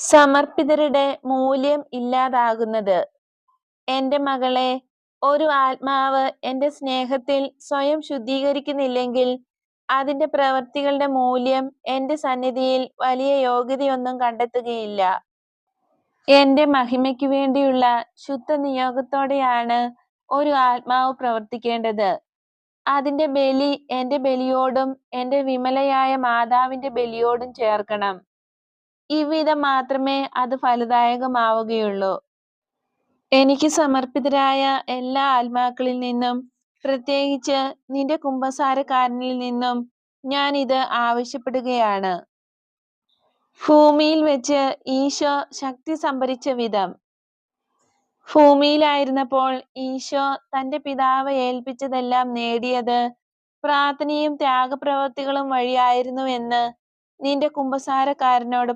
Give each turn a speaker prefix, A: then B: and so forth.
A: സമർപ്പിതരുടെ മൂല്യം ഇല്ലാതാകുന്നത്. എന്റെ മകളെ ഒരു ആത്മാവ് എന്റെ സ്നേഹത്തിൽ സ്വയം ശുദ്ധീകരിക്കുന്നില്ലെങ്കിൽ അതിന്റെ പ്രവൃത്തികളുടെ മൂല്യം എന്റെ സന്നിധിയിൽ വലിയ യോഗ്യതയൊന്നും കണ്ടെത്തുകയില്ല. എന്റെ ശുദ്ധ നിയോഗത്തോടെയാണ് ഒരു ആത്മാവ് പ്രവർത്തിക്കേണ്ടത്. അതിന്റെ ബലി എന്റെ ബലിയോടും എന്റെ വിമലയായ മാതാവിന്റെ ബലിയോടും ചേർക്കണം. ഇவ்விധം മാത്രമേ അത് ഫലദായകമാവുകയുള്ളൂ. എനിക്ക് സമർപ്പിതരായ എല്ലാ ആത്മാക്കളിൽ നിന്നും, പ്രത്യേകിച്ച് നിന്റെ കുംഭസാരക്കാരനിൽ നിന്നും ഞാൻ ഇത് ആവശ്യപ്പെടുകയാണ്. ഭൂമിയിൽ വെച്ച് ഈശോ ശക്തി സംഭരിച്ച വിധം. ഭൂമിയിലായിരുന്നപ്പോൾ ഈശോ തന്റെ പിതാവ് ഏൽപ്പിച്ചതെല്ലാം നേടിയത് പ്രാർത്ഥനയും ത്യാഗപ്രവർത്തികളും വഴിയായിരുന്നു എന്ന് നിന്റെ കുംഭസാരക്കാരനോട്